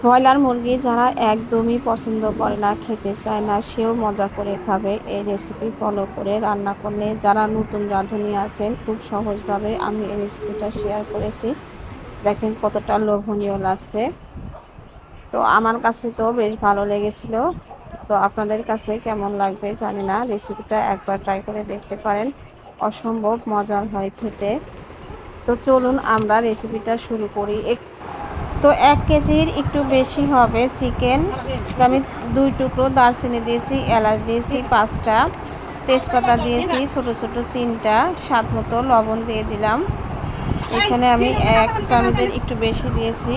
Broiler মুরগি যারা একদমই পছন্দ করে না, খেতে চায় না, সেও মজা করে খাবে। এই রেসিপি ফলো করে রান্না করলে যারা নতুন রাঁধুনি আছেন, খুব সহজভাবে আমি এই রেসিপিটা শেয়ার করেছি। দেখেন কতটা লোভনীয় লাগছে। তো আমার কাছে তো বেশ ভালো লেগেছিল। তো আপনাদের কাছে কেমন লাগবে জানি না। রেসিপিটা একবার ট্রাই করে দেখতে পারেন। অসম্ভব মজার হয় খেতে। তো চলুন আমরা রেসিপিটা শুরু করি। তো এক কেজির একটু বেশি হবে চিকেন। আমি দুই টুকরো দারচিনি দিয়েছি, এলাচ দিয়েছি পাঁচটা, তেজপাতা দিয়েছি ছোট ছোট তিনটা, স্বাদ মতো লবণ দিয়ে দিলাম। এখানে আমি এক চামচের একটু বেশি দিয়েছি।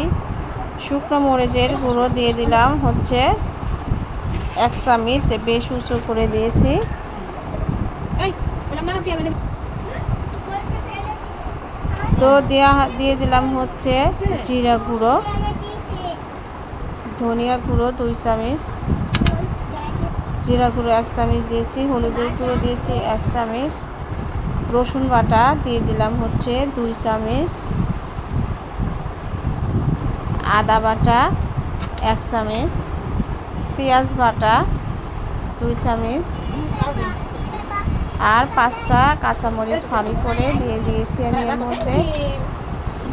শুকনো মরিচের গুঁড়ো দিয়ে দিলাম হচ্ছে এক চামচ, বেশ উঁচু করে দিয়েছি। তো দেওয়া দিয়ে দিলাম হচ্ছে জিরা গুঁড়ো, ধনিয়া গুঁড়ো দুই চামচ, জিরা গুঁড়ো এক চামচ দিয়েছি, হলুদের গুঁড়ো দিয়েছি এক চামচ, রসুন বাটা দিয়ে দিলাম হচ্ছে দুই চামচ, আদা বাটা এক চামচ, পেঁয়াজ বাটা দুই চামচ আর পাঁচটা কাঁচামরিচ ফালি করে দিয়ে দিয়েছি আমি এর মধ্যে।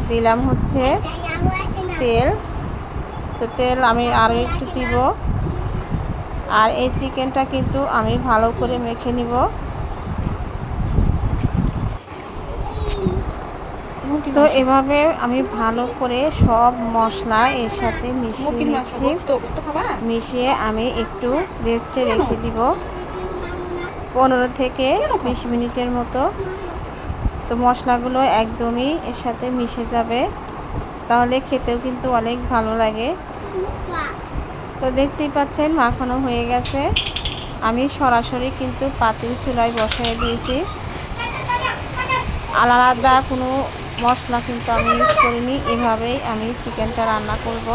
দিলাম হচ্ছে তেল। তো তেল আমি আরও একটু দিব। আর এই চিকেনটা কিন্তু আমি ভালো করে মেখে নিব। তো এভাবে আমি ভালো করে সব মশলা এর সাথে মিশিয়ে নিচ্ছি। মিশিয়ে আমি একটু রেস্টে রেখে দিব। পনেরো থেকে বিশ মিনিটের মতো। তো মশলাগুলো একদমই এর সাথে মিশে যাবে। তাহলে খেতেও কিন্তু অনেক ভালো লাগে। তো দেখতেই পাচ্ছেন, মাখানো হয়ে গেছে। আমি সরাসরি কিন্তু পাতিল চুলায় বসাই দিয়েছি। আলাদা কোনো মশলা কিন্তু আমি ইউজ করিনি। এভাবেই আমি চিকেনটা রান্না করব।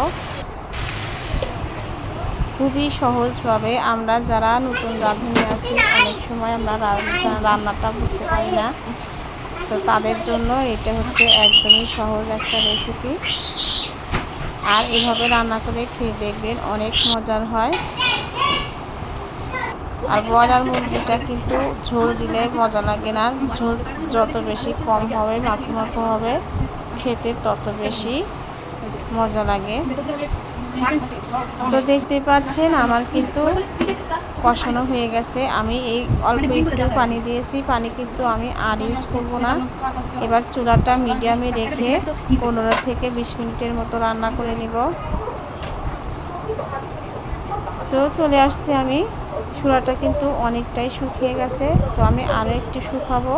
খুবই সহজভাবে আমরা যারা নতুন রাঁধুনি আছি, অনেক সময় আমরা রান্নাটা বুঝতে পারি না। তো তাদের জন্য এটা হচ্ছে একদমই সহজ একটা রেসিপি আর এভাবে রান্না করে খেয়ে দেখবেন অনেক মজার হয়। আর ব্রয়লার মুরগিটা কিন্তু ঝোল দিলে মজা লাগে না। ঝোল যত বেশি কম হবে, মাখো মাখো হবে, খেতে তত বেশি মজা লাগে। তো দেখতে পাচ্ছেন, আমার কিন্তু কষানো হয়ে গেছে। আমি এই অল্প একটু পানি দিয়েছি, পানি কিন্তু আমি আর ইউজ করব না। এবার চুলাটা মিডিয়ামে রেখে পনেরো থেকে বিশ মিনিটের মতো রান্না করে নিব। তো চলে আসছি আমি। চুলাটা কিন্তু অনেকটাই শুকিয়ে গেছে, তো আমি আরও একটু শুকাবো।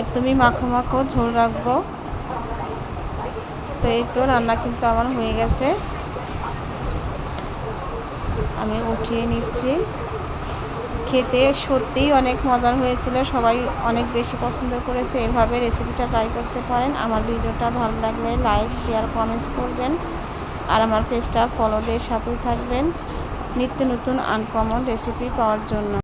একদমই মাখো মাখো ঝোল রাখব। তো এই তো রান্না কিন্তু আমার হয়ে গেছে। আমি উঠিয়ে নিচ্ছি। খেতে সত্যিই অনেক মজার হয়েছিল, সবাই অনেক বেশি পছন্দ করেছে, এভাবে রেসিপিটা ট্রাই করতে পারেন। আমার ভিডিওটা ভালো লাগলে লাইক শেয়ার কমেন্টস করবেন। আর আমার পেজটা ফলো দিয়ে সাথেই থাকবেন। নিত্য নতুন আনকমন রেসিপি পাওয়ার জন্য।